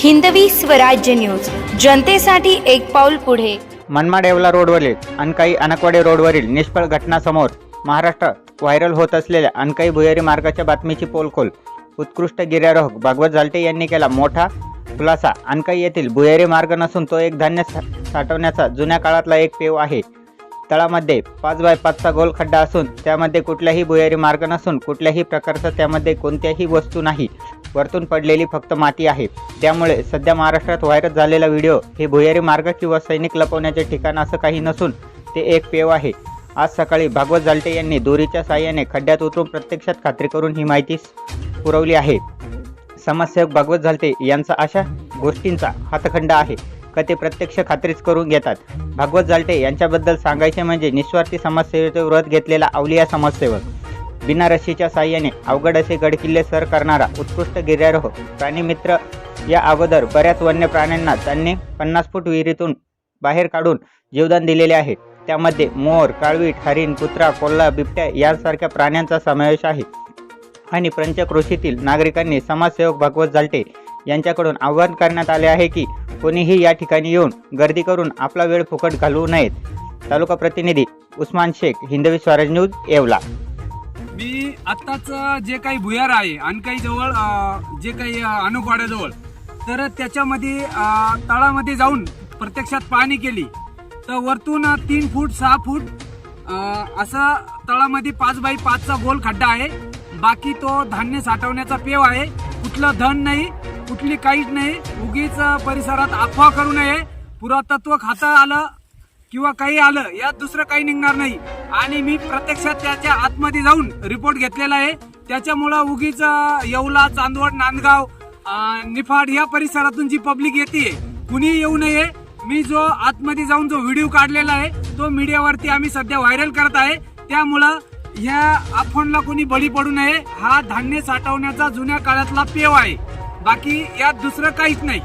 Hindavi Swarajya news. जनतेसाठी एक पाऊल पुढे. मनमाड येवला रोडवरील अनकाई अनकवाडे रोडवरील निष्फळ घटनासमोर महाराष्ट्र व्हायरल होत असलेल्या अनकाई भुयारी मार्गाच्या बातमीची पोलखोल. उत्कृष्ट गिर्यारोहक भागवत जालटे यांनी केला मोठा खुलासा. अनकाई येथील भुयारी मार्ग नसून तो एक धान्य सा- साठवण्याचा जुन्या काळातला एक पेव आहे. तळामध्ये पाच बाय पाचचा गोल खड्डा असून त्यामध्ये कुठलाही भुयारी मार्ग नसून कुठल्याही प्रकारचा त्यामध्ये कोणत्याही वस्तू नाही. वरतून पडलेली फक्त माती आहे. त्यामुळे सध्या महाराष्ट्रात व्हायरल झालेला व्हिडिओ हे भुयारी मार्ग किंवा सैनिक लपवण्याचे ठिकाण असं काही नसून ते एक पेव आहे. आज सकाळी भागवत जालटे यांनी दोरीच्या साह्याने खड्ड्यात उतरून प्रत्यक्षात खात्री करून ही माहिती पुरवली आहे. समाजसेवक भागवत झालते यांचा अशा गोष्टींचा हातखंड आहे. का ते प्रत्यक्ष खात्रीच करून घेतात. भागवत जालटे यांच्याबद्दल सांगायचे म्हणजे निस्वार्थी समाजसेवेचे व्रत घेतलेला अवलिया समाजसेवक. बिना रशीच्या साह्याने अवघड असे गडकिल्ले सर करणारा उत्कृष्ट गिर्यारोह प्राणीमित्र या अगोदर बऱ्याच वन्य प्राण्यांना त्यांनी पन्नास फूट विहिरीतून बाहेर काढून जीवदान दिलेले आहे. त्यामध्ये मोर काळवीट हरिण कुत्रा कोल्हा बिबट्या यांसारख्या प्राण्यांचा समावेश आहे. आणि पंचक्रोशीतील नागरिकांनी समाजसेवक भागवत जालटे यांच्याकडून आवाहन करण्यात आले आहे की कोणीही या ठिकाणी येऊन गर्दी करून आपला वेळ फुकट घालवू नयेत. तालुका प्रतिनिधी उस्मान शेख हिंदवी स्वराज न्यूज येवला. मी आत्ताच जे काही भुयार आहे आणि काही जवळ जे काही अनुपाड्याजवळ तर त्याच्यामध्ये तळामध्ये जाऊन प्रत्यक्षात पाहणी केली. तर वरतून तीन फूट सहा फूट असा तळामध्ये पाच बाय पाचचा गोल खड्डा आहे. बाकी तो धान्य साठवण्याचा पेव आहे. कुठलं धन नाही कुठली काहीच नाही. उगीच परिसरात अफवा करू नये. पुरातत्व खातं आलं किंवा काही आलं यात दुसरं काही निघणार नाही. आणि मी प्रत्यक्षात त्याच्या आतमध्ये जाऊन रिपोर्ट घेतलेला आहे. त्याच्यामुळं उगीच येवला चांदवड नांदगाव निफाड या परिसरातून जी पब्लिक येते कुणी येऊ नये. मी जो आतमध्ये जाऊन जो व्हिडिओ काढलेला आहे तो मीडियावरती आम्ही सध्या व्हायरल करत आहे. त्यामुळं ह्या अफवांना कोणी बळी पडू नये. हा धान्य साठवण्याचा जुन्या काळातला पेव आहे. बाकी यात दुसरं काहीच नाही.